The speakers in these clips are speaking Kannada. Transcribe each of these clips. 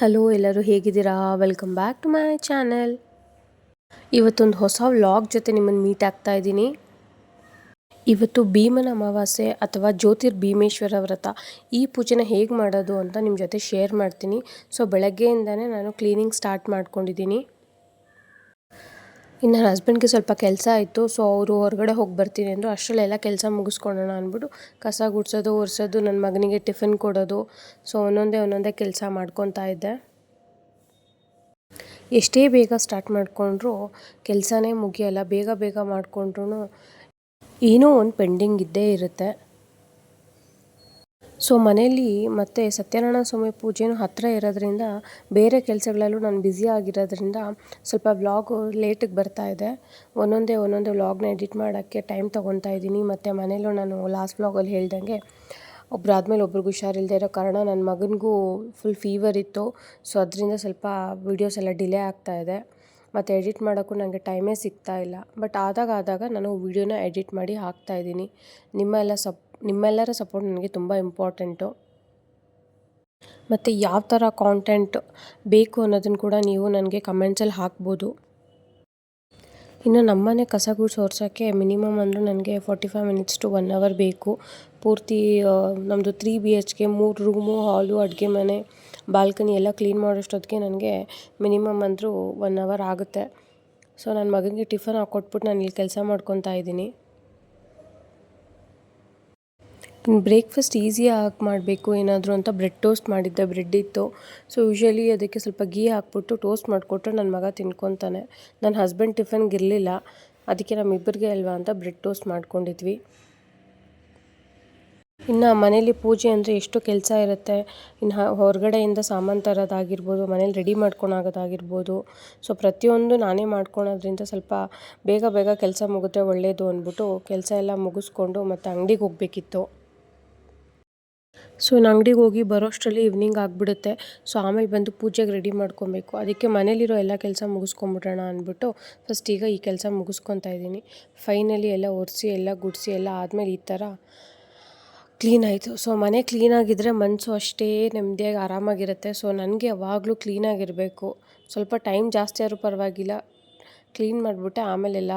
ಹಲೋ ಎಲ್ಲರೂ ಹೇಗಿದ್ದೀರಾ? Welcome back to my channel ಇವತ್ತೊಂದು ಹೊಸ ವ್ಲಾಗ್ ಜೊತೆ ನಿಮ್ಮನ್ನು ಮೀಟ್ ಆಗ್ತಾ ಇದ್ದೀನಿ. ಇವತ್ತು ಭೀಮನ ಅಮಾವಾಸ್ಯೆ ಅಥವಾ ಜ್ಯೋತಿರ್ ಭೀಮೇಶ್ವರ ವ್ರತ. ಈ ಪೂಜೆನ ಹೇಗೆ ಮಾಡೋದು ಅಂತ ನಿಮ್ಮ ಜೊತೆ ಶೇರ್ ಮಾಡ್ತೀನಿ. ಸೊ ಬೆಳಗ್ಗೆಯಿಂದನೇ ನಾನು ಕ್ಲೀನಿಂಗ್ ಸ್ಟಾರ್ಟ್ ಮಾಡ್ಕೊಂಡಿದ್ದೀನಿ. ಇನ್ನು ನನ್ನ ಹಸ್ಬೆಂಡ್ಗೆ ಸ್ವಲ್ಪ ಕೆಲಸ ಆಯಿತು ಸೊ ಅವರು ಹೊರಗಡೆ ಹೋಗಿ ಬರ್ತೀನಿ ಅಂದರು, ಅಷ್ಟರಲ್ಲೆಲ್ಲ ಕೆಲಸ ಮುಗಿಸ್ಕೊಳ್ಳೋಣ ಅಂದ್ಬಿಟ್ಟು ಕಸ ಗುಡಿಸೋದು, ಒರೆಸೋದು ನನ್ನ ಮಗನಿಗೆ ಟಿಫಿನ್ ಕೊಡೋದು ಸೊ ಒಂದೊಂದೇ ಒಂದೊಂದೇ ಕೆಲಸ ಮಾಡ್ಕೊತಾ ಇದ್ದೆ. ಎಷ್ಟೇ ಬೇಗ ಸ್ಟಾರ್ಟ್ ಮಾಡಿಕೊಂಡ್ರು, ಕೆಲಸನೇ ಮುಗಿಯಲ್ಲ, ಬೇಗ ಬೇಗ ಮಾಡಿಕೊಂಡ್ರು ಏನೋ ಒಂದು ಪೆಂಡಿಂಗ್ ಇದ್ದೇ ಇರುತ್ತೆ. ಸೊ ಮನೆಯಲ್ಲಿ ಮತ್ತು ಸತ್ಯನಾರಾಯಣ ಸ್ವಾಮಿ ಪೂಜೆಯೂ ಹತ್ತಿರ ಇರೋದ್ರಿಂದ ಬೇರೆ ಕೆಲಸಗಳಲ್ಲೂ ನಾನು ಬ್ಯುಸಿ ಆಗಿರೋದ್ರಿಂದ ಸ್ವಲ್ಪ ವ್ಲಾಗು ಲೇಟಿಗೆ ಬರ್ತಾ ಇದೆ. ಒಂದೊಂದೇ ಒಂದೊಂದೇ ವ್ಲಾಗ್ನ ಎಡಿಟ್ ಮಾಡೋಕ್ಕೆ ಟೈಮ್ ತೊಗೊತಾ ಇದ್ದೀನಿ. ಮತ್ತು ಮನೇಲೂ ನಾನು ಲಾಸ್ಟ್ ವ್ಲಾಗಲ್ಲಿ ಹೇಳ್ದಂಗೆ ಒಬ್ರು ಆದಮೇಲೆ ಒಬ್ರಿಗೆ ಹುಷಾರಿಲ್ಲದೆ ಇರೋ ಕಾರಣ ನನ್ನ ಮಗನಿಗೂ ಫುಲ್ ಫೀವರ್ ಇತ್ತು. ಸೊ ಅದರಿಂದ ಸ್ವಲ್ಪ ವೀಡಿಯೋಸ್ ಎಲ್ಲ ಡಿಲೇ ಆಗ್ತಾ ಇದೆ. ಮತ್ತು ಎಡಿಟ್ ಮಾಡೋಕ್ಕೂ ನನಗೆ ಟೈಮೇ ಸಿಗ್ತಾ ಇಲ್ಲ. ಬಟ್ ಆದಾಗ ಆದಾಗ ನಾನು ವೀಡಿಯೋನ ಎಡಿಟ್ ಮಾಡಿ ಹಾಕ್ತಾ ಇದ್ದೀನಿ. ನಿಮ್ಮ ಎಲ್ಲ ಸಪ್ ನಿಮ್ಮೆಲ್ಲರ ಸಪೋರ್ಟ್ ನನಗೆ ತುಂಬ ಇಂಪಾರ್ಟೆಂಟು ಮತ್ತು ಯಾವ ಥರ ಕಾಂಟೆಂಟ್ ಬೇಕು ಅನ್ನೋದನ್ನು ಕೂಡ ನೀವು ನನಗೆ ಕಮೆಂಟ್ಸಲ್ಲಿ ಹಾಕ್ಬೋದು. ಇನ್ನು ನಮ್ಮನೆ ಕಸ ಗುಡ್ಸ್ ಒರ್ಸೋಕ್ಕೆ ಮಿನಿಮಮ್ ಅಂದರೂ ನನಗೆ forty five minutes to one hour ಬೇಕು. ಪೂರ್ತಿ ನಮ್ಮದು ತ್ರೀ ಬಿ ಎಚ್ ಕೆ ಮೂರು ರೂಮು ಹಾಲು ಅಡುಗೆ ಮನೆ ಬಾಲ್ಕನಿ ಎಲ್ಲ ಕ್ಲೀನ್ ಮಾಡೋಷ್ಟೊತ್ತಿಗೆ ನನಗೆ ಮಿನಿಮಮ್ ಅಂದರೂ ಒನ್ ಅವರ್ ಆಗುತ್ತೆ. ಸೊ ನನ್ನ ಮಗನಿಗೆ ಟಿಫನ್ ಹಾಕ್ಕೊಟ್ಬಿಟ್ಟು ನಾನು ಇಲ್ಲಿ ಕೆಲಸ ಮಾಡ್ಕೊತಾ ಇದ್ದೀನಿ. ಬ್ರೇಕ್ಫಾಸ್ಟ್ ಈಸಿಯಾಗಿ ಮಾಡಬೇಕು, ಏನಾದರೂ ಅಂತ ಬ್ರೆಡ್ ಟೋಸ್ಟ್ ಮಾಡಿದ್ದೆ, ಬ್ರೆಡ್ ಇತ್ತು. ಸೊ ಯೂಶ್ವಲಿ ಅದಕ್ಕೆ ಸ್ವಲ್ಪ ಗೀ ಹಾಕ್ಬಿಟ್ಟು ಟೋಸ್ಟ್ ಮಾಡಿಕೊಟ್ರೆ ನನ್ನ ಮಗ ತಿನ್ಕೊತಾನೆ. ನನ್ನ ಹಸ್ಬೆಂಡ್ ಟಿಫನ್ಗೆ ಇರಲಿಲ್ಲ. ಅದಕ್ಕೆ ನಮ್ಮಿಬ್ಬರಿಗೆ ಅಲ್ವಾ ಅಂತ ಬ್ರೆಡ್ ಟೋಸ್ಟ್ ಮಾಡ್ಕೊಂಡಿದ್ವಿ. ಇನ್ನು ಮನೇಲಿ ಪೂಜೆ ಅಂದರೆ ಎಷ್ಟು ಕೆಲಸ ಇರುತ್ತೆ. ಇನ್ನು ಹೊರಗಡೆಯಿಂದ ಸಾಮಾನು ತರೋದಾಗಿರ್ಬೋದು, ಮನೇಲಿ ರೆಡಿ ಮಾಡ್ಕೊಳೋದಾಗಿರ್ಬೋದು ಸೊ ಪ್ರತಿಯೊಂದು ನಾನೇ ಮಾಡ್ಕೊಳೋದ್ರಿಂದ ಸ್ವಲ್ಪ ಬೇಗ ಬೇಗ ಕೆಲಸ ಮುಗಿದ್ರೆ ಒಳ್ಳೆಯದು ಅಂದ್ಬಿಟ್ಟು ಕೆಲಸ ಎಲ್ಲ ಮುಗಿಸ್ಕೊಂಡು ಮತ್ತು ಅಂಗಡಿಗೆ ಹೋಗಬೇಕಿತ್ತು. ಸೊ ನಾನು ಅಂಗಡಿಗೆ ಹೋಗಿ ಬರೋಷ್ಟರಲ್ಲಿ ಈವ್ನಿಂಗ್ ಆಗಿಬಿಡುತ್ತೆ. ಸೊ ಆಮೇಲೆ ಬಂದು ಪೂಜೆಗೆ ರೆಡಿ ಮಾಡ್ಕೊಬೇಕು. ಅದಕ್ಕೆ ಮನೇಲಿರೋ ಎಲ್ಲ ಕೆಲಸ ಮುಗಿಸ್ಕೊಂಬಿಡೋಣ ಅಂದ್ಬಿಟ್ಟು ಫಸ್ಟ್ ಈಗ ಈ ಕೆಲಸ ಮುಗಿಸ್ಕೊತಾ ಇದ್ದೀನಿ. ಫೈನಲಿ ಎಲ್ಲ ಒರೆಸಿ, ಎಲ್ಲ ಗುಡಿಸಿ, ಎಲ್ಲ ಆದಮೇಲೆ ಈ ಥರ ಕ್ಲೀನ್ ಆಯಿತು. ಸೊ ಮನೆ ಕ್ಲೀನಾಗಿದ್ದರೆ ಮನಸ್ಸು ಅಷ್ಟೇ ನೆಮ್ಮದಿಯಾಗಿ ಆರಾಮಾಗಿರುತ್ತೆ. ಸೊ ನನಗೆ ಯಾವಾಗಲೂ ಕ್ಲೀನಾಗಿರಬೇಕು ಸ್ವಲ್ಪ ಟೈಮ್ ಜಾಸ್ತಿ ಆದರೂ ಪರವಾಗಿಲ್ಲ. ಕ್ಲೀನ್ ಮಾಡಿಬಿಟ್ಟೆ ಆಮೇಲೆಲ್ಲ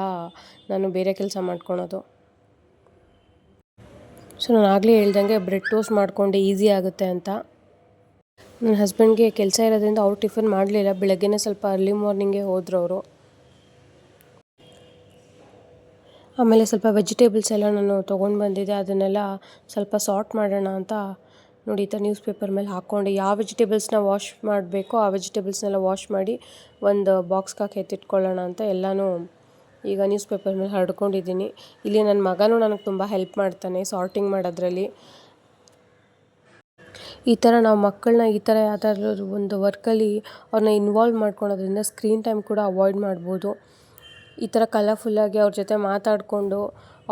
ನಾನು ಬೇರೆ ಕೆಲಸ ಮಾಡ್ಕೊಳೋದು. ಸೊ ನಾನು ಆಗಲೇ ಹೇಳ್ದಂಗೆ ಬ್ರೆಡ್ ಟೋಸ್ಟ್ ಮಾಡಿಕೊಂಡೆ, ಈಸಿ ಆಗುತ್ತೆ ಅಂತ. ನನ್ನ ಹಸ್ಬೆಂಡ್ಗೆ ಕೆಲಸ ಇರೋದ್ರಿಂದ ಅವ್ರು ಟಿಫನ್ ಮಾಡಲಿಲ್ಲ. ಬೆಳಗ್ಗೆನೇ ಸ್ವಲ್ಪ ಅರ್ಲಿ ಮಾರ್ನಿಂಗೇ ಹೋದ್ರು ಅವರು. ಆಮೇಲೆ ಸ್ವಲ್ಪ ವೆಜಿಟೇಬಲ್ಸ್ ಎಲ್ಲ ನಾನು ತೊಗೊಂಡು ಬಂದಿದ್ದೆ. ಅದನ್ನೆಲ್ಲ ಸ್ವಲ್ಪ ಸಾರ್ಟ್ ಮಾಡೋಣ ಅಂತ ನೋಡಿ ಈ ನ್ಯೂಸ್ ಪೇಪರ್ ಮೇಲೆ ಹಾಕ್ಕೊಂಡು. ಯಾವ ವೆಜಿಟೇಬಲ್ಸ್ನ ವಾಶ್ ಮಾಡಬೇಕೋ ಆ ವೆಜಿಟೇಬಲ್ಸ್ನೆಲ್ಲ ವಾಶ್ ಮಾಡಿ ಒಂದು ಬಾಕ್ಸ್ಗೆ ಹಾಕಿ ಎತ್ತಿಟ್ಕೊಳ್ಳೋಣ ಅಂತ ಎಲ್ಲನೂ ಈಗ ನ್ಯೂಸ್ ಪೇಪರ್ ಮೇಲೆ ಹರಡ್ಕೊಂಡಿದ್ದೀನಿ. ಇಲ್ಲಿ ನನ್ನ ಮಗನೂ ನನಗೆ ತುಂಬ ಹೆಲ್ಪ್ ಮಾಡ್ತಾನೆ ಸಾರ್ಟಿಂಗ್ ಮಾಡೋದ್ರಲ್ಲಿ. ಈ ಥರ ನಾವು ಮಕ್ಕಳನ್ನ ಈ ಥರ ಯಾವುದಾದ್ರೂ ಒಂದು ವರ್ಕಲ್ಲಿ ಅವ್ರನ್ನ ಇನ್ವಾಲ್ವ್ ಮಾಡ್ಕೊಳೋದ್ರಿಂದ ಸ್ಕ್ರೀನ್ ಟೈಮ್ ಕೂಡ ಅವಾಯ್ಡ್ ಮಾಡ್ಬೋದು. ಈ ಥರ ಕಲರ್ಫುಲ್ಲಾಗಿ ಅವ್ರ ಜೊತೆ ಮಾತಾಡಿಕೊಂಡು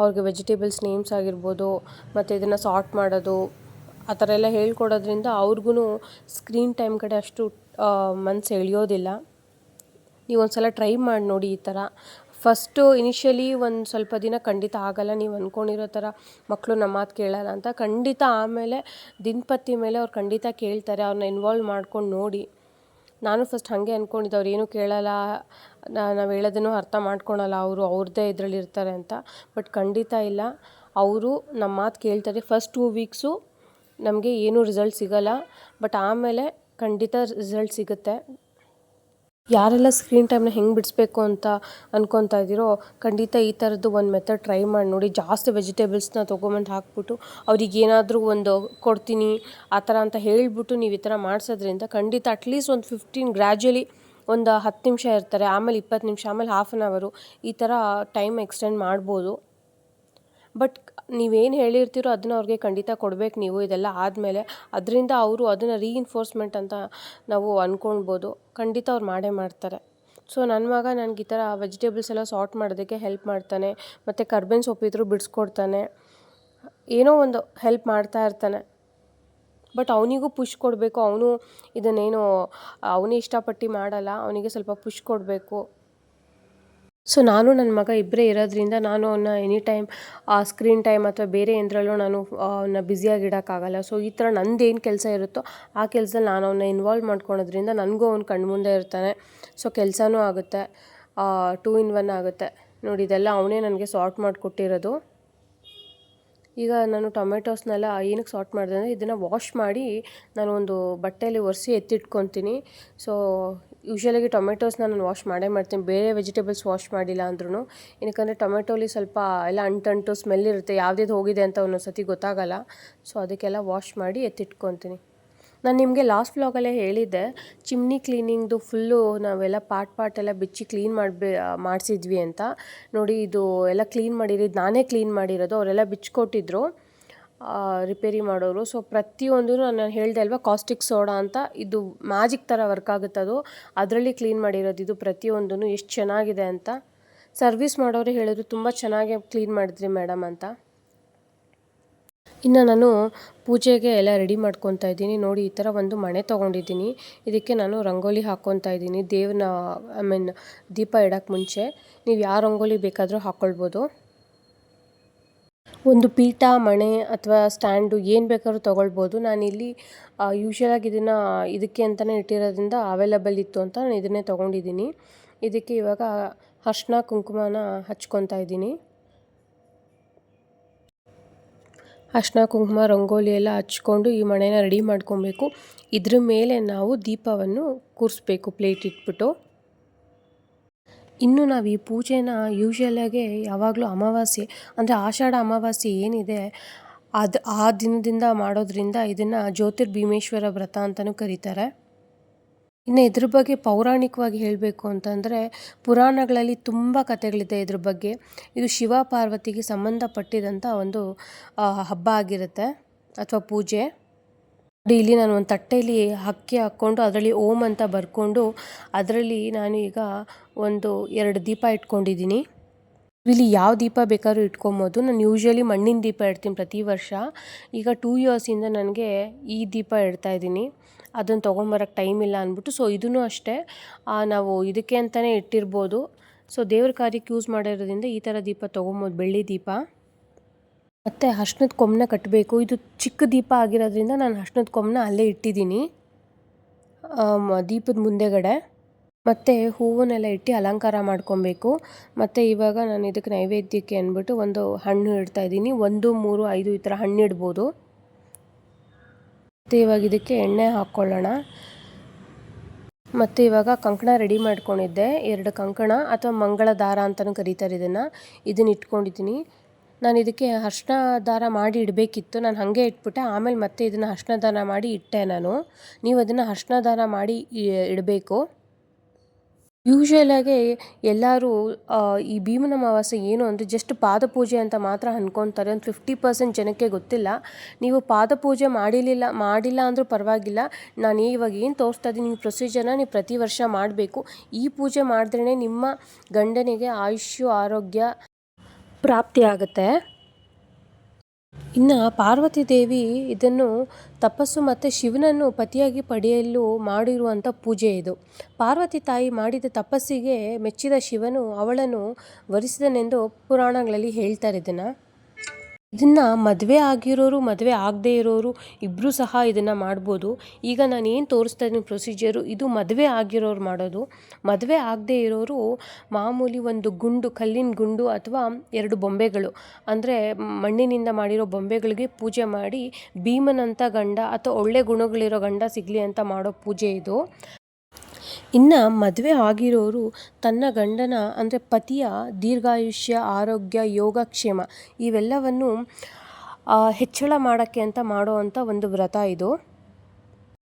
ಅವ್ರಿಗೆ ವೆಜಿಟೇಬಲ್ಸ್ ನೇಮ್ಸ್ ಆಗಿರ್ಬೋದು, ಮತ್ತು ಇದನ್ನು ಸಾರ್ಟ್ ಮಾಡೋದು, ಆ ಥರ ಎಲ್ಲ ಹೇಳ್ಕೊಡೋದ್ರಿಂದ ಅವ್ರಿಗೂ ಸ್ಕ್ರೀನ್ ಟೈಮ್ ಕಡೆ ಅಷ್ಟು ಮನಸ್ಸು ಎಳೆಯೋದಿಲ್ಲ. ನೀವು ಒಂದು ಸಲ ಟ್ರೈ ಮಾಡಿ ನೋಡಿ ಈ ಥರ ಫಸ್ಟು ಇನಿಷಿಯಲಿ ಒಂದು ಸ್ವಲ್ಪ ದಿನ ಖಂಡಿತ ಆಗೋಲ್ಲ, ನೀವು ಅಂದ್ಕೊಂಡಿರೋ ಥರ ಮಕ್ಕಳು ನಮ್ಮ ಮಾತು ಕೇಳಲ್ಲ ಅಂತ. ಖಂಡಿತ ಆಮೇಲೆ ದಿನಪತ್ತಿ ಮೇಲೆ ಅವ್ರು ಖಂಡಿತ ಕೇಳ್ತಾರೆ, ಅವ್ರನ್ನ ಇನ್ವಾಲ್ವ್ ಮಾಡ್ಕೊಂಡು ನೋಡಿ. ನಾನು ಫಸ್ಟ್ ಹಾಗೆ ಅಂದ್ಕೊಂಡಿದ್ದೆ, ಅವ್ರು ಏನೂ ಕೇಳಲ್ಲ ನಾವು ಹೇಳೋದನ್ನು ಅರ್ಥ ಮಾಡ್ಕೊಳಲ್ಲ, ಅವರು ಅವ್ರದ್ದೇ ಇದರಲ್ಲಿ ಇರ್ತಾರೆ ಅಂತ. ಬಟ್ ಖಂಡಿತ ಇಲ್ಲ, ಅವರು ನಮ್ಮ ಮಾತು ಕೇಳ್ತಾರೆ. ಫಸ್ಟ್ ಟೂ ವೀಕ್ಸು ನಮಗೆ ಏನೂ ರಿಸಲ್ಟ್ ಸಿಗೋಲ್ಲ, ಬಟ್ ಆಮೇಲೆ ಖಂಡಿತ ರಿಸಲ್ಟ್ ಸಿಗುತ್ತೆ. ಯಾರೆಲ್ಲ ಸ್ಕ್ರೀನ್ ಟೈಮ್ನ ಹೆಂಗೆ ಬಿಡಿಸ್ಬೇಕು ಅಂತ ಅನ್ಕೊತಾ ಇದ್ದೀರೋ, ಖಂಡಿತ ಈ ಥರದ್ದು ಒಂದು ಮೆಥಡ್ ಟ್ರೈ ಮಾಡಿ ನೋಡಿ. ಜಾಸ್ತಿ ವೆಜಿಟೇಬಲ್ಸ್ನ ತೊಗೊಂಬಂದು ಹಾಕ್ಬಿಟ್ಟು ಅವ್ರಿಗೆ ಏನಾದರೂ ಒಂದು ಕೊಡ್ತೀನಿ, ಆ ಥರ ಅಂತ ಹೇಳಿಬಿಟ್ಟು ನೀವು ಈ ಥರ ಮಾಡಿಸೋದ್ರಿಂದ ಖಂಡಿತ ಅಟ್ಲೀಸ್ಟ್ ಒಂದು ಫಿಫ್ಟೀನ್ ಗ್ರ್ಯಾಜುಲಿ ಒಂದು ಹತ್ತು ನಿಮಿಷ ಇರ್ತಾರೆ. ಆಮೇಲೆ ಇಪ್ಪತ್ತು ನಿಮಿಷ, ಆಮೇಲೆ ಹಾಫ್ ಆನ್ ಅವರು ಈ ಥರ ಟೈಮ್ ಎಕ್ಸ್ಟೆಂಡ್ ಮಾಡ್ಬೋದು. ಬಟ್ ನೀವೇನು ಹೇಳಿರ್ತೀರೋ ಅದನ್ನ ಅವ್ರಿಗೆ ಖಂಡಿತ ಕೊಡ್ಬೇಕು ನೀವು ಇದೆಲ್ಲ ಆದಮೇಲೆ. ಅದರಿಂದ ಅವರು ಅದನ್ನು ರೀಇನ್ಫೋರ್ಸ್ಮೆಂಟ್ ಅಂತ ನಾವು ಅಂದ್ಕೊಳ್ಬೋದು ಖಂಡಿತ ಅವ್ರು ಮಾಡೇ ಮಾಡ್ತಾರೆ. ಸೊ ನನ್ನ ಮಗ ನನಗೆ ಈ ಥರ ವೆಜಿಟೇಬಲ್ಸ್ ಎಲ್ಲ ಸಾರ್ಟ್ ಮಾಡೋದಕ್ಕೆ ಹೆಲ್ಪ್ ಮಾಡ್ತಾನೆ. ಮತ್ತು ಕರ್ಬೇವಿನ ಸೊಪ್ಪಿದ್ರೂ ಬಿಡಿಸ್ಕೊಡ್ತಾನೆ. ಏನೋ ಒಂದು ಹೆಲ್ಪ್ ಮಾಡ್ತಾ ಇರ್ತಾನೆ. ಬಟ್ ಅವನಿಗೂ ಪುಷ್ ಕೊಡಬೇಕು. ಅವನು ಇದನ್ನೇನು, ಅವನೇ ಇಷ್ಟಪಟ್ಟು ಮಾಡಲ್ಲ. ಅವನಿಗೆ ಸ್ವಲ್ಪ ಪುಷ್ ಕೊಡಬೇಕು. ಸೊ ನಾನು ನನ್ನ ಮಗ ಇಬ್ಬರೇ ಇರೋದ್ರಿಂದ ನಾನು ಅವನ್ನ ಎನಿ ಟೈಮ್ ಆ ಸ್ಕ್ರೀನ್ ಟೈಮ್ ಅಥವಾ ಬೇರೆ ಏನರಲ್ಲೂ ನಾನು ಅವನ್ನ ಬ್ಯುಸಿಯಾಗಿ ಇಡೋಕ್ಕಾಗಲ್ಲ. ಸೊ ಈ ಥರ ನಂದೇನು ಕೆಲಸ ಇರುತ್ತೋ ಆ ಕೆಲಸದಲ್ಲಿ ನಾನು ಅವನ್ನ ಇನ್ವಾಲ್ವ್ ಮಾಡ್ಕೊಳೋದ್ರಿಂದ ನನಗೂ ಅವ್ನು ಕಣ್ಮುಂದೆ ಇರ್ತಾನೆ. ಸೊ ಕೆಲಸನೂ ಆಗುತ್ತೆ. ಟೂ ಇನ್ ಒನ್ ಆಗುತ್ತೆ. ನೋಡಿ, ಇದೆಲ್ಲ ಅವನೇ ನನಗೆ ಸಾರ್ಟ್ ಮಾಡಿಕೊಟ್ಟಿರೋದು. ಈಗ ನಾನು ಟೊಮೆಟೋಸ್ನೆಲ್ಲ ಏನಕ್ಕೆ ಸಾರ್ಟ್ ಮಾಡಿದೆ ಅಂದರೆ ಇದನ್ನು ವಾಶ್ ಮಾಡಿ ನಾನು ಒಂದು ಬಟ್ಟೆಯಲ್ಲಿ ಒರೆಸಿ ಎತ್ತಿಟ್ಕೊತೀನಿ. ಸೊ ಯೂಶ್ವಲಾಗಿ ಟೊಮೆಟೋಸ್ನ ನಾನು ವಾಶ್ ಮಾಡೇ ಮಾಡ್ತೀನಿ. ಬೇರೆ ವೆಜಿಟೇಬಲ್ಸ್ ವಾಶ್ ಮಾಡಿಲ್ಲ ಅಂದ್ರೂ ಏನಕ್ಕಂದರೆ ಟೊಮೆಟೋಲಿ ಸ್ವಲ್ಪ ಎಲ್ಲ ಅಂಟಂಟು ಸ್ಮೆಲ್ ಇರುತ್ತೆ. ಯಾವ್ದು ಹೋಗಿದೆ ಅಂತ ಒಂದೊಂದು ಸತಿ ಗೊತ್ತಾಗಲ್ಲ. ಸೊ ಅದಕ್ಕೆಲ್ಲ ವಾಶ್ ಮಾಡಿ ಎತ್ತಿಟ್ಕೊತೀನಿ. ನಾನು ನಿಮಗೆ ಲಾಸ್ಟ್ ವ್ಲಾಗಲ್ಲೇ ಹೇಳಿದ್ದೆ. ಚಿಮ್ನಿ ಕ್ಲೀನಿಂಗ್ದು ಫುಲ್ಲು ನಾವೆಲ್ಲ ಪಾರ್ಟ್ ಪಾರ್ಟ್ ಎಲ್ಲ ಬಿಚ್ಚಿ ಕ್ಲೀನ್ ಮಾಡಬೇ, ಮಾಡಿಸಿದ್ವಿ ಅಂತ. ನೋಡಿ, ಇದು ಎಲ್ಲ ಕ್ಲೀನ್ ಮಾಡಿರೋದು, ನಾನೇ ಕ್ಲೀನ್ ಮಾಡಿರೋದು. ಅವರೆಲ್ಲ ಬಿಚ್ಕೊಟ್ಟಿದ್ರು. ರಿಪೇರಿ ಮಾಡೋರು. ಸೊ ಪ್ರತಿಯೊಂದು ನಾನು ಹೇಳಿದೆ ಅಲ್ವಾ ಕಾಸ್ಟಿಕ್ ಸೋಡಾ ಅಂತ ಇದು ಮ್ಯಾಜಿಕ್ ಥರ ವರ್ಕ್ ಆಗುತ್ತೆ ಅದು. ಅದರಲ್ಲಿ ಕ್ಲೀನ್ ಮಾಡಿರೋದು ಇದು ಪ್ರತಿಯೊಂದೂ ಎಷ್ಟು ಚೆನ್ನಾಗಿದೆ ಅಂತ. ಸರ್ವಿಸ್ ಮಾಡೋರು ಹೇಳಿದ್ರು ತುಂಬ ಚೆನ್ನಾಗಿ ಕ್ಲೀನ್ ಮಾಡಿದ್ರಿ ಮೇಡಮ್ ಅಂತ. ಇನ್ನು ನಾನು ಪೂಜೆಗೆ ಎಲ್ಲ ರೆಡಿ ಮಾಡ್ಕೊತಾ ಇದ್ದೀನಿ. ನೋಡಿ, ಈ ಥರ ಒಂದು ಮಣೆ ತೊಗೊಂಡಿದ್ದೀನಿ. ಇದಕ್ಕೆ ನಾನು ರಂಗೋಲಿ ಹಾಕ್ಕೊತಾ ಇದ್ದೀನಿ. ದೇವ್ರನ್ನ ಐ ಮೀನ್ ದೀಪ ಇಡೋಕ್ಕೆ ಮುಂಚೆ. ನೀವು ಯಾವ ರಂಗೋಲಿ ಬೇಕಾದರೂ ಹಾಕ್ಕೊಳ್ಬೋದು ಒಂದು ಪೀಠ, ಮಣೆ ಅಥವಾ ಸ್ಟ್ಯಾಂಡು ಏನು ಬೇಕಾದ್ರೂ ತೊಗೊಳ್ಬೋದು. ನಾನಿಲ್ಲಿ ಯೂಶ್ವಲಾಗಿ ಇದನ್ನು, ಇದಕ್ಕೆ ಅಂತಲೇ ಇಟ್ಟಿರೋದ್ರಿಂದ ಅವೈಲಬಲ್ ಇತ್ತು ಅಂತ ನಾನು ಇದನ್ನೇ ತೊಗೊಂಡಿದ್ದೀನಿ. ಇದಕ್ಕೆ ಇವಾಗ ಅರ್ಶಿನ ಕುಂಕುಮನ ಹಚ್ಕೊತಾ ಇದ್ದೀನಿ. ಅರ್ಶಿನ ಕುಂಕುಮ, ರಂಗೋಲಿ ಎಲ್ಲ ಹಚ್ಕೊಂಡು ಈ ಮಣೆನ ರೆಡಿ ಮಾಡ್ಕೊಬೇಕು. ಇದ್ರ ಮೇಲೆ ನಾವು ದೀಪವನ್ನು ಕೂರಿಸ್ಬೇಕು ಪ್ಲೇಟ್ ಇಟ್ಬಿಟ್ಟು. ಇನ್ನು ನಾವು ಈ ಪೂಜೆನ ಯೂಶ್ವಲಾಗೆ ಯಾವಾಗಲೂ ಅಮಾವಾಸ್ಯೆ, ಅಂದರೆ ಆಷಾಢ ಅಮಾವಾಸ್ಯೆ ಏನಿದೆ, ಅದು ಆ ದಿನದಿಂದ ಮಾಡೋದ್ರಿಂದ ಇದನ್ನು ಜ್ಯೋತಿರ್ಭೀಮೇಶ್ವರ ವ್ರತ ಅಂತಲೂ ಕರೀತಾರೆ. ಇನ್ನು ಇದ್ರ ಬಗ್ಗೆ ಪೌರಾಣಿಕವಾಗಿ ಹೇಳಬೇಕು ಅಂತಂದರೆ, ಪುರಾಣಗಳಲ್ಲಿ ತುಂಬ ಕಥೆಗಳಿದೆ ಇದ್ರ ಬಗ್ಗೆ. ಇದು ಶಿವ ಪಾರ್ವತಿಗೆ ಸಂಬಂಧಪಟ್ಟಿದಂಥ ಒಂದು ಹಬ್ಬ ಆಗಿರುತ್ತೆ, ಅಥವಾ ಪೂಜೆ. ಇಲ್ಲಿ ನಾನು ಒಂದು ತಟ್ಟೆಯಲ್ಲಿ ಹಕ್ಕಿ ಹಾಕ್ಕೊಂಡು ಅದರಲ್ಲಿ ಓಂ ಅಂತ ಬರ್ಕೊಂಡು ಅದರಲ್ಲಿ ನಾನು ಈಗ ಒಂದು ಎರಡು ದೀಪ ಇಟ್ಕೊಂಡಿದ್ದೀನಿ. ಇಲ್ಲಿ ಯಾವ ದೀಪ ಬೇಕಾದ್ರೂ ಇಟ್ಕೊಬೋದು. ನಾನು ಯೂಶ್ವಲಿ ಮಣ್ಣಿನ ದೀಪ ಇಡ್ತೀನಿ ಪ್ರತಿ ವರ್ಷ. ಈಗ ಟೂ ಇಯರ್ಸಿಂದ ನನಗೆ ಈ ದೀಪ ಇಡ್ತಾ ಇದ್ದೀನಿ. ಅದನ್ನು ತೊಗೊಂಬರೋಕ್ಕೆ ಟೈಮ್ ಇಲ್ಲ ಅಂದ್ಬಿಟ್ಟು. ಸೊ ಇದೂ ಅಷ್ಟೇ. ನಾವು ಇದಕ್ಕೆ ಅಂತಲೇ ಇಟ್ಟಿರ್ಬೋದು. ಸೊ ದೇವ್ರ ಕಾರ್ಯಕ್ಕೆ ಯೂಸ್ ಮಾಡಿರೋದ್ರಿಂದ ಈ ಥರ ದೀಪ ತೊಗೊಬೋದು, ಬೆಳ್ಳಿ ದೀಪ. ಮತ್ತು ಅಷ್ಟನದ ಕೊಂಬನ್ನ ಕಟ್ಟಬೇಕು ಇದು ಚಿಕ್ಕ ದೀಪ ಆಗಿರೋದ್ರಿಂದ ನಾನು ಅಷ್ಟನದ ಕೊಂಬನ್ನ ಅಲ್ಲೇ ಇಟ್ಟಿದ್ದೀನಿ. ದೀಪದ ಮುಂದೆಗಡೆ. ಮತ್ತು ಹೂವನ್ನೆಲ್ಲ ಇಟ್ಟು ಅಲಂಕಾರ ಮಾಡ್ಕೊಬೇಕು. ಮತ್ತು ಇವಾಗ ನಾನು ಇದಕ್ಕೆ ನೈವೇದ್ಯಕ್ಕೆ ಅಂದ್ಬಿಟ್ಟು ಒಂದು ಹಣ್ಣು ಇಡ್ತಾ ಇದ್ದೀನಿ. ಒಂದು, ಮೂರು, ಐದು ಈ ಥರ ಹಣ್ಣು ಇಡ್ಬೋದು. ಮತ್ತು ಇವಾಗ ಇದಕ್ಕೆ ಎಣ್ಣೆ ಹಾಕ್ಕೊಳ್ಳೋಣ. ಮತ್ತು ಇವಾಗ ಕಂಕಣ ರೆಡಿ ಮಾಡ್ಕೊಂಡಿದ್ದೆ. ಎರಡು ಕಂಕಣ ಅಥವಾ ಮಂಗಳ ದಾರ ಅಂತಲೂ ಕರೀತಾರೆ ಇದನ್ನು. ಇದನ್ನ ಇಟ್ಕೊಂಡಿದ್ದೀನಿ. ನಾನು ಇದಕ್ಕೆ ಅರ್ಶಿನ ದಾರ ಮಾಡಿ ಇಡಬೇಕಿತ್ತು. ನಾನು ಹಾಗೆ ಇಟ್ಬಿಟ್ಟೆ. ಆಮೇಲೆ ಮತ್ತೆ ಇದನ್ನು ಅರ್ಶಿನ ದಾರ ಮಾಡಿ ಇಟ್ಟೆ ನಾನು. ನೀವು ಅದನ್ನು ಅರ್ಶಿನ ದಾರ ಮಾಡಿ ಇಡಬೇಕು. ಯೂಶ್ವಲಾಗಿ ಎಲ್ಲರೂ ಈ ಭೀಮನ ಅಮಾವಾಸ್ಯೆ ಏನು ಅಂದರೆ ಜಸ್ಟ್ ಪಾದಪೂಜೆ ಅಂತ ಮಾತ್ರ ಅಂದ್ಕೊತಾರೆ ಒಂದು ಫಿಫ್ಟಿ ಪರ್ಸೆಂಟ್ ಜನಕ್ಕೆ ಗೊತ್ತಿಲ್ಲ. ನೀವು ಪಾದಪೂಜೆ ಮಾಡಿರಲಿಲ್ಲ ಮಾಡಿಲ್ಲ ಅಂದರೂ ಪರವಾಗಿಲ್ಲ. ನಾನು ಇವಾಗ ಏನು ತೋರಿಸ್ತಾ ಇದ್ದೀನಿ, ನೀವು ಪ್ರೊಸೀಜರ್ನ ನೀವು ಪ್ರತಿ ವರ್ಷ ಮಾಡಬೇಕು. ಈ ಪೂಜೆ ಮಾಡಿದ್ರೇ ನಿಮ್ಮ ಗಂಡನಿಗೆ ಆಯುಷ್ಯು, ಆರೋಗ್ಯ ಪ್ರಾಪ್ತಿಯಾಗುತ್ತೆ. ಇನ್ನು ಪಾರ್ವತಿ ದೇವಿ ಇದನ್ನು ತಪಸ್ಸು ಮತ್ತು ಶಿವನನ್ನು ಪತಿಯಾಗಿ ಪಡೆಯಲು ಮಾಡಿರುವಂಥ ಪೂಜೆ ಇದು. ಪಾರ್ವತಿ ತಾಯಿ ಮಾಡಿದ ತಪಸ್ಸಿಗೆ ಮೆಚ್ಚಿದ ಶಿವನು ಅವಳನ್ನು ವರಿಸಿದನೆಂದು ಪುರಾಣಗಳಲ್ಲಿ ಹೇಳ್ತಾರೆ ಇದನ್ನು. ಇದನ್ನು ಮದುವೆ ಆಗಿರೋರು, ಮದುವೆ ಆಗದೇ ಇರೋರು ಇಬ್ಬರೂ ಸಹ ಇದನ್ನು ಮಾಡ್ಬೋದು. ಈಗ ನಾನು ಏನು ತೋರಿಸ್ತಾ ಇದ್ದೀನಿ ಪ್ರೊಸೀಜರು ಇದು ಮದುವೆ ಆಗಿರೋರು ಮಾಡೋದು. ಮದುವೆ ಆಗದೇ ಇರೋರು ಮಾಮೂಲಿ ಒಂದು ಗುಂಡು, ಕಲ್ಲಿನ ಗುಂಡು ಅಥವಾ ಎರಡು ಬೊಂಬೆಗಳು. ಅಂದರೆ ಮಣ್ಣಿನಿಂದ ಮಾಡಿರೋ ಬೊಂಬೆಗಳಿಗೆ ಪೂಜೆ ಮಾಡಿ ಭೀಮನಂಥ ಗಂಡ ಅಥವಾ ಒಳ್ಳೆ ಗುಣಗಳಿರೋ ಗಂಡ ಸಿಗಲಿ ಅಂತ ಮಾಡೋ ಪೂಜೆ ಇದು. ಇನ್ನು ಮದುವೆ ಆಗಿರೋರು ತನ್ನ ಗಂಡನ, ಅಂದರೆ ಪತಿಯ ದೀರ್ಘಾಯುಷ್ಯ, ಆರೋಗ್ಯ, ಯೋಗಕ್ಷೇಮ ಇವೆಲ್ಲವನ್ನು ಹೆಚ್ಚಳ ಮಾಡೋಕ್ಕೆ ಅಂತ ಮಾಡುವಂಥ ಒಂದು ವ್ರತ ಇದು.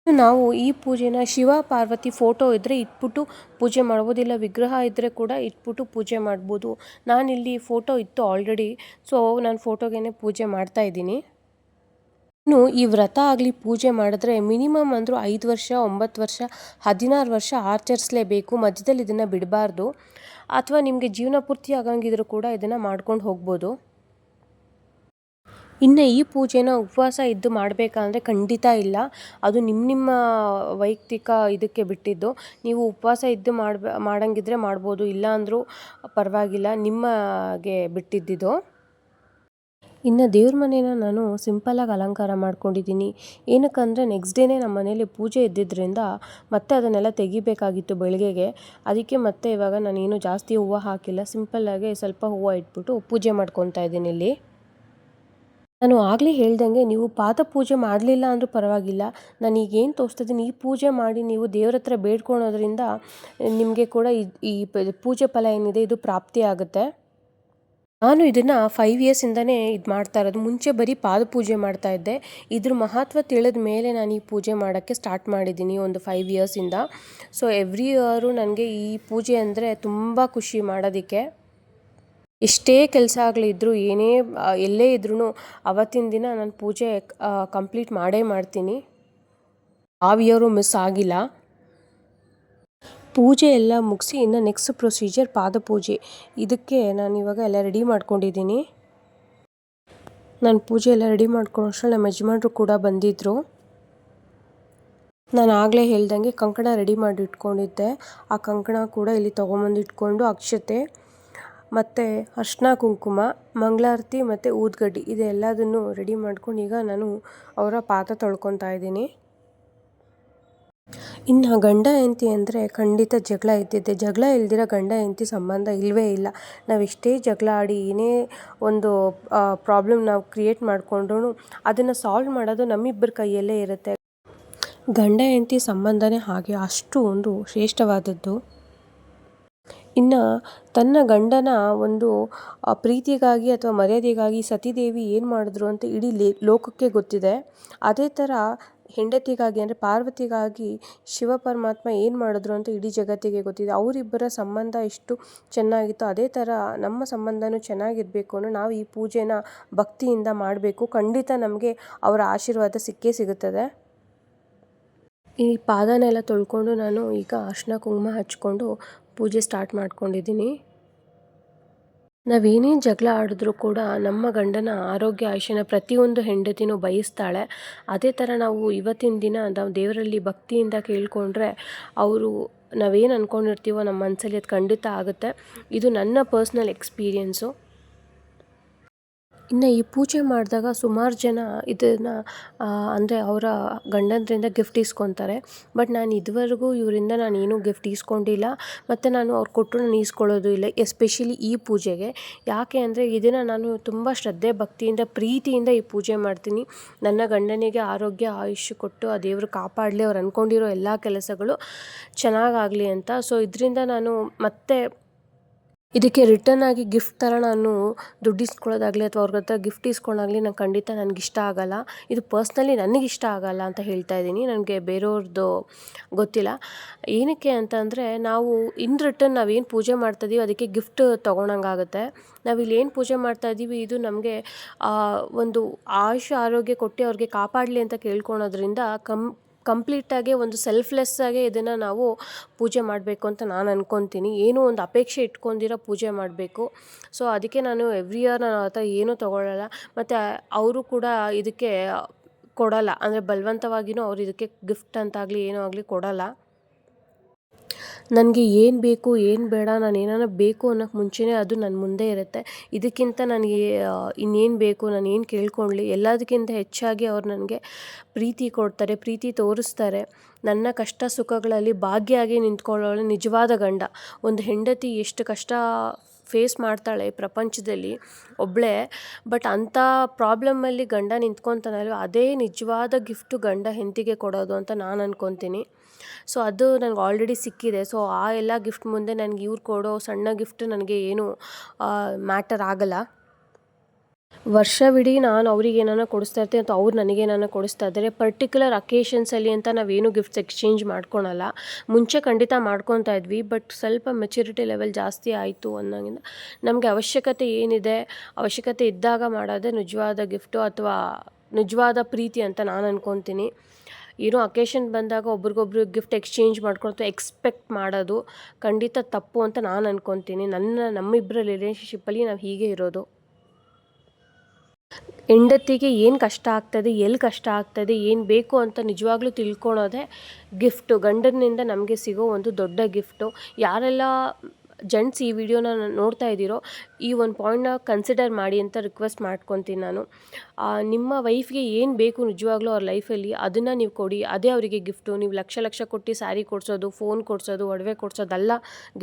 ನಾವು ಈ ಪೂಜೆನ ಶಿವ, ಪಾರ್ವತಿ ಫೋಟೋ ಇದ್ದರೆ ಇಟ್ಬಿಟ್ಟು ಪೂಜೆ ಮಾಡ್ಬೋದಿಲ್ಲ ವಿಗ್ರಹ ಇದ್ದರೆ ಕೂಡ ಇಟ್ಬಿಟ್ಟು ಪೂಜೆ ಮಾಡ್ಬೋದು. ನಾನಿಲ್ಲಿ ಫೋಟೋ ಇತ್ತು ಆಲ್ರೆಡಿ, ಸೊ ನಾನು ಫೋಟೋಗೇನೆ ಪೂಜೆ ಮಾಡ್ತಾ ಇದ್ದೀನಿ. ಇನ್ನು ಈ ವ್ರತ ಆಗಲಿ ಪೂಜೆ ಮಾಡಿದ್ರೆ ಮಿನಿಮಮ್ ಅಂದರೂ ಐದು ವರ್ಷ, ಒಂಬತ್ತು ವರ್ಷ, ಹದಿನಾರು ವರ್ಷ ಆಚರಿಸಲೇಬೇಕು. ಮಧ್ಯದಲ್ಲಿ ಇದನ್ನು ಬಿಡಬಾರ್ದು. ಅಥವಾ ನಿಮಗೆ ಜೀವನ ಪೂರ್ತಿ ಆಗಂಗಿದ್ರೂ ಕೂಡ ಇದನ್ನು ಮಾಡ್ಕೊಂಡು ಹೋಗ್ಬೋದು. ಇನ್ನು ಈ ಪೂಜೆನ ಉಪವಾಸ ಇದ್ದು ಮಾಡಬೇಕಂದ್ರೆ ಖಂಡಿತ ಇಲ್ಲ. ಅದು ನಿಮ್ಮ ನಿಮ್ಮ ವೈಯಕ್ತಿಕ ಇದಕ್ಕೆ ಬಿಟ್ಟಿದ್ದು. ನೀವು ಉಪವಾಸ ಇದ್ದು ಮಾಡ್ಬ, ಮಾಡಂಗಿದ್ರೆ ಮಾಡ್ಬೋದು. ಇಲ್ಲ ಅಂದರೂ ಪರವಾಗಿಲ್ಲ. ನಿಮಗೆ ಬಿಟ್ಟಿದ್ದಿದು. ಇನ್ನು ದೇವ್ರ ಮನೇನ ನಾನು ಸಿಂಪಲ್ಲಾಗಿ ಅಲಂಕಾರ ಮಾಡ್ಕೊಂಡಿದ್ದೀನಿ ಏನಕ್ಕಂದರೆ ನೆಕ್ಸ್ಟ್ ಡೇನೇ ನಮ್ಮ ಮನೇಲಿ ಪೂಜೆ ಇದ್ದಿದ್ದರಿಂದ ಮತ್ತೆ ಅದನ್ನೆಲ್ಲ ತೆಗಿಬೇಕಾಗಿತ್ತು ಬೆಳಗ್ಗೆಗೆ ಅದಕ್ಕೆ ಮತ್ತೆ ಇವಾಗ ನಾನೇನು ಜಾಸ್ತಿ ಹೂವು ಹಾಕಿಲ್ಲ. ಸಿಂಪಲ್ಲಾಗಿ ಸ್ವಲ್ಪ ಹೂವು ಇಟ್ಬಿಟ್ಟು ಪೂಜೆ ಮಾಡ್ಕೊತಾ ಇದ್ದೀನಿ ಇಲ್ಲಿ. ನಾನು ಆಗಲೇ ಹೇಳ್ದಂಗೆ ನೀವು ಪಾದ ಪೂಜೆ ಮಾಡಲಿಲ್ಲ ಅಂದರೂ ಪರವಾಗಿಲ್ಲ. ನಾನು ಈಗೇನು ತೋರಿಸ್ತಿದ್ದೀನಿ, ಈ ಪೂಜೆ ಮಾಡಿ ನೀವು ದೇವ್ರ ಹತ್ರ ಬೇಡ್ಕೊಳೋದ್ರಿಂದ ನಿಮಗೆ ಕೂಡ ಈ ಪೂಜೆ ಫಲ ಏನಿದೆ, ಇದು ಪ್ರಾಪ್ತಿ ಆಗುತ್ತೆ. ನಾನು ಇದನ್ನು ಫೈವ್ ಇಯರ್ಸಿಂದನೇ ಇದು ಮಾಡ್ತಾ ಇರೋದು. ಮುಂಚೆ ಬರೀ ಪಾದ ಪೂಜೆ ಮಾಡ್ತಾ ಇದ್ದೆ. ಇದ್ರ ಮಹತ್ವ ತಿಳಿದ ಮೇಲೆ ನಾನು ಈ ಪೂಜೆ ಮಾಡೋಕ್ಕೆ ಸ್ಟಾರ್ಟ್ ಮಾಡಿದ್ದೀನಿ ಒಂದು ಫೈವ್ ಇಯರ್ಸಿಂದ ಸೊ ಎವ್ರಿ ಇಯರು ನನಗೆ ಈ ಪೂಜೆ ಅಂದರೆ ತುಂಬ ಖುಷಿ ಮಾಡೋದಕ್ಕೆ. ಎಷ್ಟೇ ಕೆಲಸ ಆಗಲಿದ್ರು ಏನೇ ಎಲ್ಲೇ ಇದ್ರೂ ಅವತ್ತಿನ ದಿನ ನಾನು ಪೂಜೆ ಕಂಪ್ಲೀಟ್ ಮಾಡೇ ಮಾಡ್ತೀನಿ. ಯಾವ ಇಯರು ಮಿಸ್ ಆಗಿಲ್ಲ. ಪೂಜೆ ಎಲ್ಲ ಮುಗಿಸಿ ಇನ್ನು ನೆಕ್ಸ್ಟ್ ಪ್ರೊಸೀಜರ್ ಪಾದಪೂಜೆ. ಇದಕ್ಕೆ ನಾನು ಇವಾಗ ಎಲ್ಲ ರೆಡಿ ಮಾಡ್ಕೊಂಡಿದ್ದೀನಿ. ನಾನು ಪೂಜೆ ಎಲ್ಲ ರೆಡಿ ಮಾಡ್ಕೊಳ್ಳೋ ಅಷ್ಟರಲ್ಲಿ ನಮ್ಮ ಯಜಮಾನ್ರು ಕೂಡ ಬಂದಿದ್ದರು ನಾನು ಆಗಲೇ ಹೇಳ್ದಂಗೆ ಕಂಕಣ ರೆಡಿ ಮಾಡಿ ಇಟ್ಕೊಂಡಿದ್ದೆ. ಆ ಕಂಕಣ ಕೂಡ ಇಲ್ಲಿ ತೊಗೊಂಬಂದು ಇಟ್ಕೊಂಡು ಅಕ್ಷತೆ, ಮತ್ತು ಅರ್ಶನ ಕುಂಕುಮ, ಮಂಗಳಾರತಿ ಮತ್ತು ಊದ್ಗಡ್ಡಿ, ಇದೆಲ್ಲದನ್ನು ರೆಡಿ ಮಾಡ್ಕೊಂಡು ಈಗ ನಾನು ಅವರ ಪಾದ ತೊಳ್ಕೊತಾ ಇದ್ದೀನಿ. ಇನ್ನು ಗಂಡ ಹೆಂಡತಿ ಅಂದರೆ ಖಂಡಿತ ಜಗಳ ಇದ್ದಿದ್ದೆ. ಜಗಳ ಇಲ್ದಿರೋ ಗಂಡ ಹೆಂಡತಿ ಸಂಬಂಧ ಇಲ್ಲವೇ ಇಲ್ಲ. ನಾವು ಎಷ್ಟೇ ಜಗಳ ಆಡಿ ಏನೇ ಒಂದು ಪ್ರಾಬ್ಲಮ್ ನಾವು ಕ್ರಿಯೇಟ್ ಮಾಡಿಕೊಂಡ್ರೂ ಅದನ್ನು ಸಾಲ್ವ್ ಮಾಡೋದು ನಮ್ಮಿಬ್ಬರ ಕೈಯಲ್ಲೇ ಇರುತ್ತೆ. ಗಂಡ ಹೆಂಡತಿ ಸಂಬಂಧನೇ ಹಾಗೆ ಅಷ್ಟು ಒಂದು ಶ್ರೇಷ್ಠವಾದದ್ದು. ಇನ್ನು ತನ್ನ ಗಂಡನ ಒಂದು ಪ್ರೀತಿಗಾಗಿ ಅಥವಾ ಮರ್ಯಾದೆಗಾಗಿ ಸತೀದೇವಿ ಏನು ಮಾಡಿದ್ರು ಅಂತ ಇಡೀ ಲೋಕಕ್ಕೆ ಗೊತ್ತಿದೆ. ಅದೇ ಥರ ಹೆಂಡತಿಗಾಗಿ ಅಂದರೆ ಪಾರ್ವತಿಗಾಗಿ ಶಿವ ಪರಮಾತ್ಮ ಏನು ಮಾಡಿದ್ರು ಅಂತ ಇಡೀ ಜಗತ್ತಿಗೆ ಗೊತ್ತಿದೆ. ಅವರಿಬ್ಬರ ಸಂಬಂಧ ಎಷ್ಟು ಚೆನ್ನಾಗಿತ್ತು ಅದೇ ಥರ ನಮ್ಮ ಸಂಬಂಧನೂ ಚೆನ್ನಾಗಿರಬೇಕು ಅನ್ನೋ ನಾವು ಈ ಪೂಜೆನ ಭಕ್ತಿಯಿಂದ ಮಾಡಬೇಕು. ಖಂಡಿತ ನಮಗೆ ಅವರ ಆಶೀರ್ವಾದ ಸಿಕ್ಕೇ ಸಿಗುತ್ತದೆ. ಈ ಪಾದನೆಲ್ಲ ತೊಳ್ಕೊಂಡು ನಾನು ಈಗ ಅರ್ಶಿನ ಕುಂಕುಮ ಹಚ್ಕೊಂಡು ಪೂಜೆ ಸ್ಟಾರ್ಟ್ ಮಾಡ್ಕೊಂಡಿದ್ದೀನಿ. ನಾವೇನೇ ಜಗಳ ಆಡಿದ್ರೂ ಕೂಡ ನಮ್ಮ ಗಂಡನ ಆರೋಗ್ಯ ಆಯುಷ್ಯನ ಪ್ರತಿಯೊಂದು ಹೆಂಡತಿನೂ ಬಯಸ್ತಾಳೆ. ಅದೇ ಥರ ನಾವು ಇವತ್ತಿನ ದಿನ ನಾವು ದೇವರಲ್ಲಿ ಭಕ್ತಿಯಿಂದ ಕೇಳಿಕೊಂಡ್ರೆ ಅವರು ನಾವೇನು ಅಂದ್ಕೊಂಡಿರ್ತೀವೋ ನಮ್ಮ ಮನಸ್ಸಲ್ಲಿ ಅದು ಖಂಡಿತ ಆಗುತ್ತೆ. ಇದು ನನ್ನ ಪರ್ಸ್ನಲ್ ಎಕ್ಸ್ಪೀರಿಯೆನ್ಸು. ಇನ್ನು ಈ ಪೂಜೆ ಮಾಡಿದಾಗ ಸುಮಾರು ಜನ ಇದನ್ನು ಅಂದರೆ ಅವರ ಗಂಡಂದ್ರಿಂದ ಗಿಫ್ಟ್ ಇಸ್ಕೊತಾರೆ ಬಟ್ ನಾನು ಇದುವರೆಗೂ ಇವರಿಂದ ನಾನು ಏನೂ ಗಿಫ್ಟ್ ಇಸ್ಕೊಂಡಿಲ್ಲ ಮತ್ತು ನಾನು ಅವ್ರು ಕೊಟ್ಟರು ನಾನು ಇಸ್ಕೊಳ್ಳೋದು ಇಲ್ಲ ಎಸ್ಪೆಷಲಿ ಈ ಪೂಜೆಗೆ. ಯಾಕೆ ಅಂದರೆ ಇದನ್ನು ನಾನು ತುಂಬ ಶ್ರದ್ಧೆ, ಭಕ್ತಿಯಿಂದ, ಪ್ರೀತಿಯಿಂದ ಈ ಪೂಜೆ ಮಾಡ್ತೀನಿ. ನನ್ನ ಗಂಡನಿಗೆ ಆರೋಗ್ಯ, ಆಯುಷ್ಯ ಕೊಟ್ಟು ಆ ದೇವರು ಕಾಪಾಡಲಿ, ಅವ್ರು ಅಂದ್ಕೊಂಡಿರೋ ಎಲ್ಲ ಕೆಲಸಗಳು ಚೆನ್ನಾಗಾಗಲಿ ಅಂತ. ಸೊ ಇದರಿಂದ ನಾನು ಮತ್ತೆ ಇದಕ್ಕೆ ರಿಟರ್ನ್ ಆಗಿ ಗಿಫ್ಟ್ ಥರ ನಾನು ದುಡ್ಡು ಇಸ್ಕೊಳ್ಳೋದಾಗಲಿ ಅಥವಾ ಅವ್ರ ಹತ್ರ ಗಿಫ್ಟ್ ಇಸ್ಕೊಳ್ಳೋದಾಗಲಿ ನಂಗೆ ಖಂಡಿತ ನನಗೆ ಇಷ್ಟ ಆಗೋಲ್ಲ. ಇದು ಪರ್ಸ್ನಲಿ ನನಗೆ ಇಷ್ಟ ಆಗೋಲ್ಲ ಅಂತ ಹೇಳ್ತಾ ಇದ್ದೀನಿ. ನನಗೆ ಬೇರೆಯವ್ರದ್ದು ಗೊತ್ತಿಲ್ಲ. ಏನಕ್ಕೆ ಅಂತಂದರೆ ನಾವು ಇನ್ ರಿಟರ್ನ್ ನಾವೇನು ಪೂಜೆ ಮಾಡ್ತಾಯಿದ್ದೀವಿ ಅದಕ್ಕೆ ಗಿಫ್ಟ್ ತೊಗೊಳಂಗಾಗುತ್ತೆ ನಾವಿಲ್ಲಿ ಏನು ಪೂಜೆ ಮಾಡ್ತಾ ಇದ್ದೀವಿ ಇದು ನಮಗೆ ಒಂದು ಆಯುಷ್ಯ ಆರೋಗ್ಯ ಕೊಟ್ಟು ಅವ್ರಿಗೆ ಕಾಪಾಡಲಿ ಅಂತ ಕೇಳ್ಕೊಳೋದ್ರಿಂದ ಕಮ್ ಕಂಪ್ಲೀಟಾಗಿ ಒಂದು ಸೆಲ್ಫ್ಲೆಸ್ಸಾಗೆ ಇದನ್ನು ನಾವು ಪೂಜೆ ಮಾಡಬೇಕು ಅಂತ ನಾನು ಅನ್ಕೊತೀನಿ. ಏನೂ ಒಂದು ಅಪೇಕ್ಷೆ ಇಟ್ಕೊಂಡಿರೋ ಪೂಜೆ ಮಾಡಬೇಕು. ಸೊ ಅದಕ್ಕೆ ನಾನು ಎವ್ರಿ ಇಯರ್ ನಾನು ಆ ಥರ ಏನೂ ತೊಗೊಳ್ಳಲ್ಲ ಮತ್ತು ಅವರು ಕೂಡ ಇದಕ್ಕೆ ಕೊಡಲ್ಲ. ಅಂದರೆ ಬಲವಂತವಾಗಿಯೂ ಅವ್ರು ಇದಕ್ಕೆ ಗಿಫ್ಟ್ ಅಂತಾಗಲಿ ಏನೂ ಆಗಲಿ ಕೊಡೋಲ್ಲ. ನನಗೆ ಏನು ಬೇಕು, ಏನು ಬೇಡ, ನಾನು ಏನಾರ ಬೇಕು ಅನ್ನೋಕ್ಕೆ ಮುಂಚೆನೇ ಅದು ನನ್ನ ಮುಂದೆ ಇರುತ್ತೆ. ಇದಕ್ಕಿಂತ ನನಗೆ ಇನ್ನೇನು ಬೇಕು, ನಾನು ಏನು ಕೇಳ್ಕೊಳ್ಳಿ ಎಲ್ಲದಕ್ಕಿಂತ ಹೆಚ್ಚಾಗಿ ಅವ್ರು ನನಗೆ ಪ್ರೀತಿ ಕೊಡ್ತಾರೆ, ಪ್ರೀತಿ ತೋರಿಸ್ತಾರೆ. ನನ್ನ ಕಷ್ಟ ಸುಖಗಳಲ್ಲಿ ಭಾಗಿಯಾಗಿ ನಿಂತ್ಕೊಳ್ಳೋಳು ನಿಜವಾದ ಗಂಡ. ಒಂದು ಹೆಂಡತಿ ಎಷ್ಟು ಕಷ್ಟ ಫೇಸ್ ಮಾಡ್ತಾಳೆ ಪ್ರಪಂಚದಲ್ಲಿ ಒಬ್ಬಳೇ ಬಟ್ ಅಂಥ ಪ್ರಾಬ್ಲಮ್ಮಲ್ಲಿ ಗಂಡ ನಿಂತ್ಕೊತಾನಲ್ವ ಅದೇ ನಿಜವಾದ ಗಿಫ್ಟು ಗಂಡ ಹೆಂಡತಿಗೆ ಕೊಡೋದು ಅಂತ ನಾನು ಅಂದ್ಕೊತೀನಿ ಸೊ ಅದು ನನಗೆ ಆಲ್ರೆಡಿ ಸಿಕ್ಕಿದೆ. ಸೊ ಆ ಎಲ್ಲ ಗಿಫ್ಟ್ ಮುಂದೆ ನನಗೆ ಇವ್ರು ಕೊಡೋ ಸಣ್ಣ ಗಿಫ್ಟ್ ನನಗೆ ಏನು ಮ್ಯಾಟರ್ ಆಗಲ್ಲ. ವರ್ಷವಿಡೀ ನಾನು ಅವ್ರಿಗೆ ಏನಾನ ಕೊಡಿಸ್ತಾ ಇರ್ತೀನಿ ಅಥವಾ ಅವ್ರು ನನಗೆ ಏನಾನ ಕೊಡಿಸ್ತಾ ಇದ್ದಾರೆ. ಪರ್ಟಿಕ್ಯುಲರ್ ಅಕೇಶನ್ಸಲ್ಲಿ ಅಂತ ನಾವೇನು ಗಿಫ್ಟ್ಸ್ ಎಕ್ಸ್ಚೇಂಜ್ ಮಾಡ್ಕೊಳಲ್ಲ. ಮುಂಚೆ ಖಂಡಿತ ಮಾಡ್ಕೊತಾ ಇದ್ವಿ ಬಟ್ ಸ್ವಲ್ಪ ಮೆಚುರಿಟಿ ಲೆವೆಲ್ ಜಾಸ್ತಿ ಆಯಿತು ಅನ್ನೋಂಗಿಂದ ನಮಗೆ ಅವಶ್ಯಕತೆ ಏನಿದೆ, ಅವಶ್ಯಕತೆ ಇದ್ದಾಗ ಮಾಡೋದೇ ನಿಜವಾದ ಗಿಫ್ಟು ಅಥವಾ ನಿಜವಾದ ಪ್ರೀತಿ ಅಂತ ನಾನು ಅನ್ಕೊತೀನಿ. ಏನೋ ಅಕೇಶನ್ ಬಂದಾಗ ಒಬ್ರಿಗೊಬ್ರು ಗಿಫ್ಟ್ ಎಕ್ಸ್ಚೇಂಜ್ ಮಾಡ್ಕೊಳ್ತಾ ಎಕ್ಸ್ಪೆಕ್ಟ್ ಮಾಡೋದು ಖಂಡಿತ ತಪ್ಪು ಅಂತ ನಾನು ಅನ್ಕೊತೀನಿ. ನನ್ನ ನಮ್ಮಿಬ್ಬರ ರಿಲೇಷನ್ಶಿಪ್ಪಲ್ಲಿ ನಾವು ಹೀಗೆ ಇರೋದು. ಹೆಂಡತಿಗೆ ಏನು ಕಷ್ಟ ಆಗ್ತದೆ ಎಲ್ಲಿ ಕಷ್ಟ ಆಗ್ತದೆ, ಏನು ಬೇಕು ಅಂತ ನಿಜವಾಗ್ಲೂ ತಿಳ್ಕೊಳೋದೆ ಗಿಫ್ಟು. ಗಂಡನಿಂದ ನಮಗೆ ಸಿಗೋ ಒಂದು ದೊಡ್ಡ ಗಿಫ್ಟು. ಯಾರೆಲ್ಲ ಜೆಂಟ್ಸ್ ಈ ವಿಡಿಯೋನ ನೋಡ್ತಾ ಇದ್ದೀರೋ, ಈ ಒಂದು ಪಾಯಿಂಟ್ನ ಕನ್ಸಿಡರ್ ಮಾಡಿ ಅಂತ ರಿಕ್ವೆಸ್ಟ್ ಮಾಡ್ಕೊತೀನಿ ನಾನು. ನಿಮ್ಮ ವೈಫ್ಗೆ ಏನು ಬೇಕು ನಿಜವಾಗ್ಲೂ ಅವ್ರ ಲೈಫಲ್ಲಿ, ಅದನ್ನು ನೀವು ಕೊಡಿ. ಅದೇ ಅವರಿಗೆ ಗಿಫ್ಟು. ನೀವು ಲಕ್ಷ ಲಕ್ಷ ಕೊಟ್ಟು ಸ್ಯಾರಿ ಕೊಡಿಸೋದು, ಫೋನ್ ಕೊಡಿಸೋದು, ಒಡವೆ ಕೊಡಿಸೋದಲ್ಲ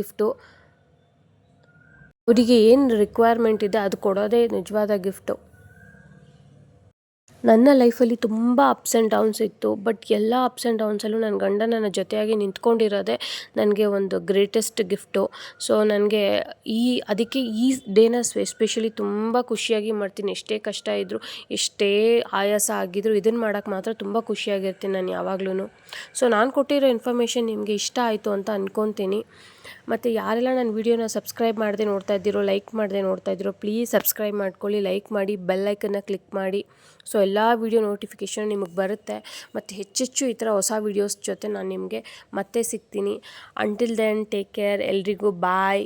ಗಿಫ್ಟು. ಅವರಿಗೆ ಏನು ರಿಕ್ವೈರ್ಮೆಂಟ್ ಇದೆ, ಅದು ಕೊಡೋದೇ ನಿಜವಾದ ಗಿಫ್ಟು. ನನ್ನ ಲೈಫಲ್ಲಿ ತುಂಬ ಅಪ್ಸ್ ಆ್ಯಂಡ್ ಡೌನ್ಸ್ ಇತ್ತು ಬಟ್ ಎಲ್ಲ ಅಪ್ಸ್ ಆ್ಯಂಡ್ ಡೌನ್ಸಲ್ಲೂ ನನ್ನ ಗಂಡ ನನ್ನ ಜೊತೆಯಾಗಿ ನಿಂತ್ಕೊಂಡಿರೋದೇ ನನಗೆ ಒಂದು ಗ್ರೇಟೆಸ್ಟ್ ಗಿಫ್ಟು ಸೊ ನನಗೆ ಈ, ಅದಕ್ಕೆ ಈ ಡೇನ ಎಸ್ಪೆಷಲಿ ತುಂಬ ಖುಷಿಯಾಗಿ ಮಾಡ್ತೀನಿ. ಎಷ್ಟೇ ಕಷ್ಟ ಇದ್ದರೂ ಎಷ್ಟೇ ಆಯಾಸ ಆಗಿದ್ರು ಇದನ್ನು ಮಾಡೋಕ್ಕೆ ಮಾತ್ರ ತುಂಬ ಖುಷಿಯಾಗಿರ್ತೀನಿ ನಾನು ಯಾವಾಗ್ಲೂ ಸೊ ನಾನು ಕೊಟ್ಟಿರೋ ಇನ್ಫಾರ್ಮೇಷನ್ ನಿಮಗೆ ಇಷ್ಟ ಆಯಿತು ಅಂತ ಅಂದ್ಕೊತೀನಿ ಮತ್ತು ಯಾರೆಲ್ಲ ನನ್ನ ವೀಡಿಯೋನ ಸಬ್ಸ್ಕ್ರೈಬ್ ಮಾಡದೆ ನೋಡ್ತಾ ಇದ್ದೀರೋ, ಲೈಕ್ ಮಾಡದೆ ನೋಡ್ತಾ ಇದ್ದೀರೋ ಪ್ಲೀಸ್ ಸಬ್ಸ್ಕ್ರೈಬ್ ಮಾಡ್ಕೊಳ್ಳಿ, ಲೈಕ್ ಮಾಡಿ ಬೆಲ್ ಐಕನ್ನ ಕ್ಲಿಕ್ ಮಾಡಿ. ಸೊ ಎಲ್ಲ ವೀಡಿಯೋ ನೋಟಿಫಿಕೇಷನ್ ನಿಮಗೆ ಬರುತ್ತೆ. ಮತ್ತು ಹೆಚ್ಚೆಚ್ಚು ಈ ಥರ ಹೊಸ ವೀಡಿಯೋಸ್ ಜೊತೆ ನಾನು ನಿಮಗೆ ಮತ್ತೆ ಸಿಗ್ತೀನಿ. ಅಂಟಿಲ್ ದೆನ್ ಟೇಕ್ ಕೇರ್ ಎಲ್ರಿಗೂ ಬಾಯ್